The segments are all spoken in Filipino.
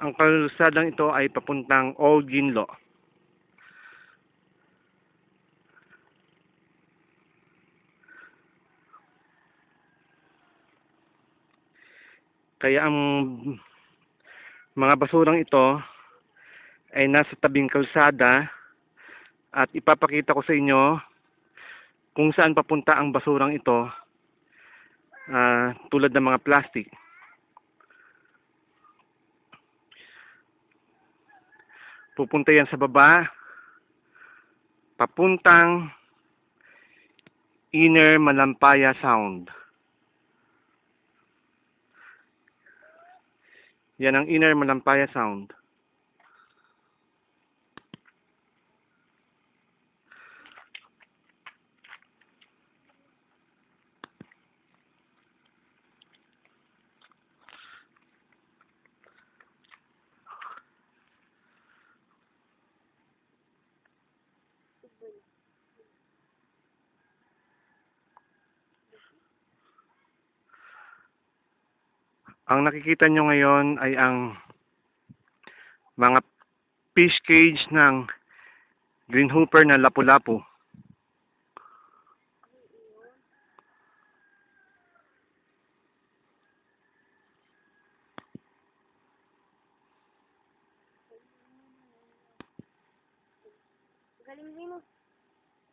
Ang kalsadang ito ay papuntang Old Ginlo. Kaya ang mga basurang ito ay nasa tabing kalsada at ipapakita ko sa inyo kung saan papunta ang basurang ito ah, tulad ng mga plastic. Pupunta yan sa baba papuntang Inner Malampaya Sound. Yan ang Inner Malampaya Sound. Ang nakikita nyo ngayon ay ang mga fish cage ng green hooper na lapu-lapu. Galing din mo.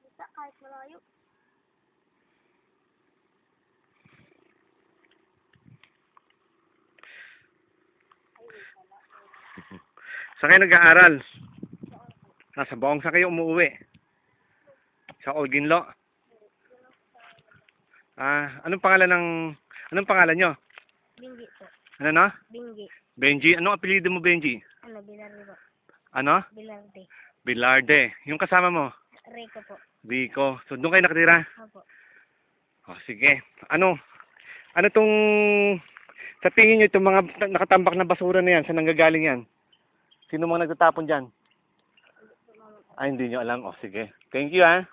Kita kahit malayo. Saan kayo nag-aaral? Nasa Baong saan kayo umuwi? Sa Olginlo? Ah, anong pangalan ng anong pangalan nyo? Binggi po. Ano no? Binggi. Benji. Anong apelyido mo, Benji? Ano, Bilarde po. Ano? Bilarde. Bilarde. Yung kasama mo? Rico po. Rico. So doon kayo nakatira? Opo. Oh, sige. Ano? Ano tong sa tingin niyo itong mga nakatambak na basura na yan, saan nanggagaling yan? Sino mga nagtatapon diyan? Ay, hindi niyo alam. Oh, sige. Thank you, ah.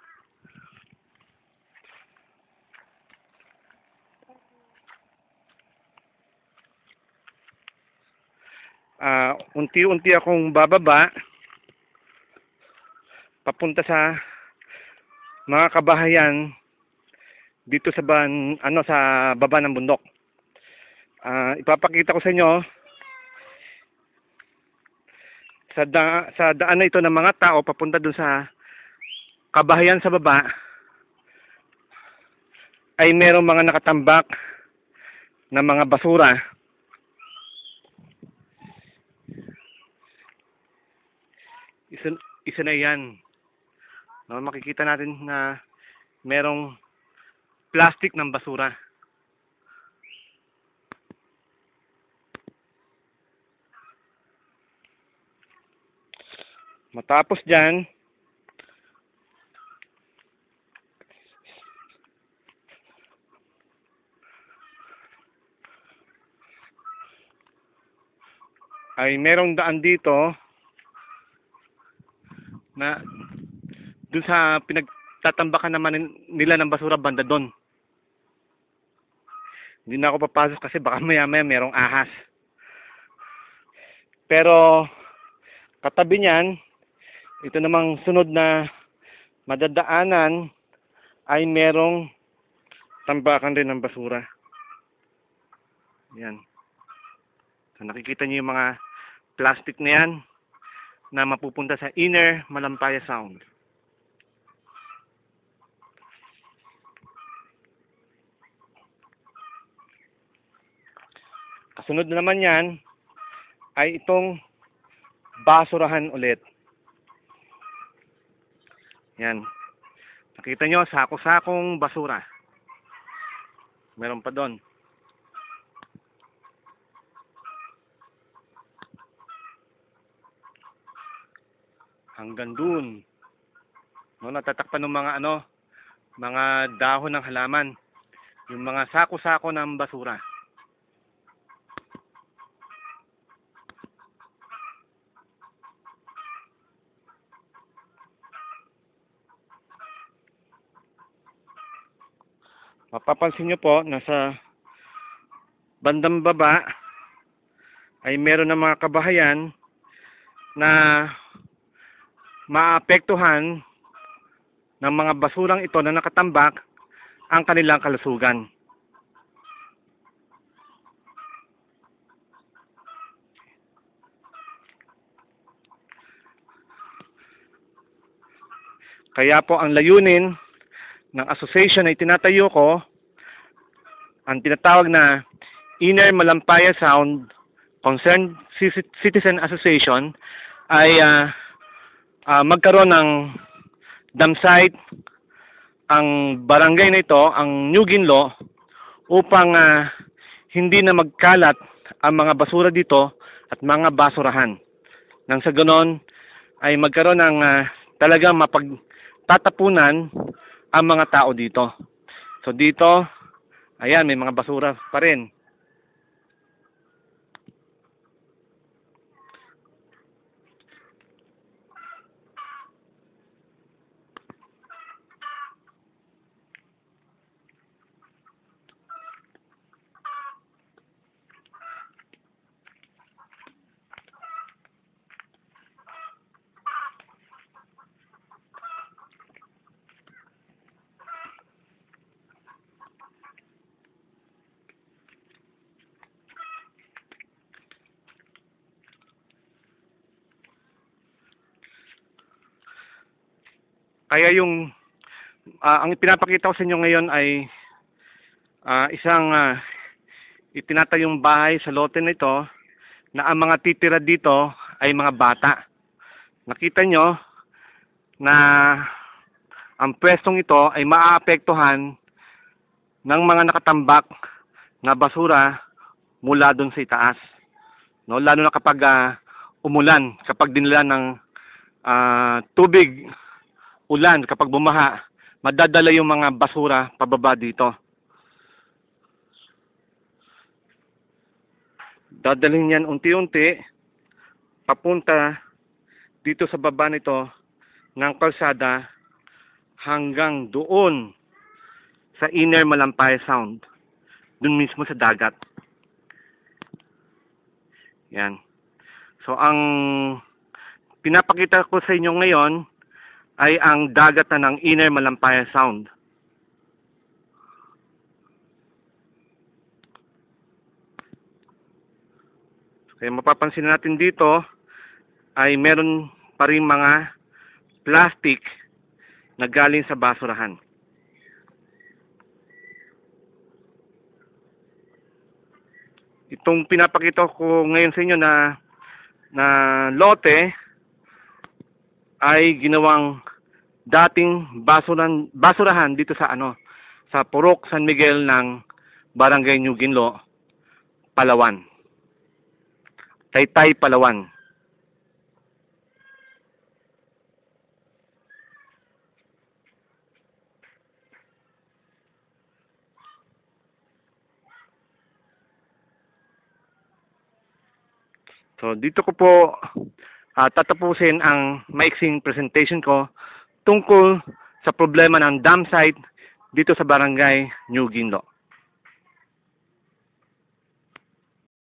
Ah, unti-unti akong bababa papunta sa mga kabahayan dito sa ban ano sa baba ng bundok. Ah, ipapakita ko sa inyo sa da, sa daan na ito ng mga tao papunta dun sa kabahayan sa baba ay merong mga nakatambak na mga basura. Isa, isa na yan. No, makikita natin na merong plastic ng basura. Matapos dyan, ay merong daan dito na doon sa pinagtatambakan naman nila ng basura banda doon. Hindi na ako papasok kasi baka maya maya merong ahas. Pero katabi niyan, ito namang sunod na madadaanan ay merong tambakan rin ng basura. Yan. So nakikita niyo yung mga plastic na yan na mapupunta sa inner Malampaya Sound. Kasunod na naman yan ay itong basurahan ulit. Yan. Nakita nyo, sako-sakong basura. Meron pa doon. Hanggang doon. No, natatakpan ng mga ano, mga dahon ng halaman. Yung mga sako-sako ng basura. Mapapansin nyo po, nasa bandang baba ay meron ng mga kabahayan na maapektuhan ng mga basurang ito na nakatambak ang kanilang kalusugan. Kaya po ang layunin ng association na itinatayo ko, ang tinatawag na Inner Malampaya Sound Concerned Ci- Citizen Association ay ah, ah, magkaroon ng dam site ang barangay na ito, ang New Ginlo, upang ah, hindi na magkalat ang mga basura dito at mga basurahan. Nang sa ganon ay magkaroon ng ah, talagang mapagtatapunan ang mga tao dito. So dito, ayan, may mga basura pa rin. Kaya yung ah, ang ipinapakita ko sa inyo ngayon ay ah, isang uh, itinatayong bahay sa lote nito na ang mga titira dito ay mga bata. Nakita nyo na ang pwestong ito ay maaapektuhan ng mga nakatambak na basura mula doon sa itaas. No, lalo na kapag ah, umulan, kapag dinala ng ah, tubig ulan, kapag bumaha, madadala yung mga basura pababa dito. Dadalhin yan unti-unti papunta dito sa baba nito ng kalsada hanggang doon sa inner Malampaya Sound. Doon mismo sa dagat. Yan. So ang pinapakita ko sa inyo ngayon ay ang dagat na ng Inner Malampaya Sound. Kaya mapapansin natin dito ay meron pa rin mga plastic na galing sa basurahan. Itong pinapakita ko ngayon sa inyo na na lote ay ginawang dating basuran, basurahan dito sa ano sa Purok San Miguel ng Barangay New Ginlo, Palawan. Taytay, Palawan. So dito ko po ah, tatapusin ang maiksing presentation ko tungkol sa problema ng dam site dito sa barangay New Ginlo.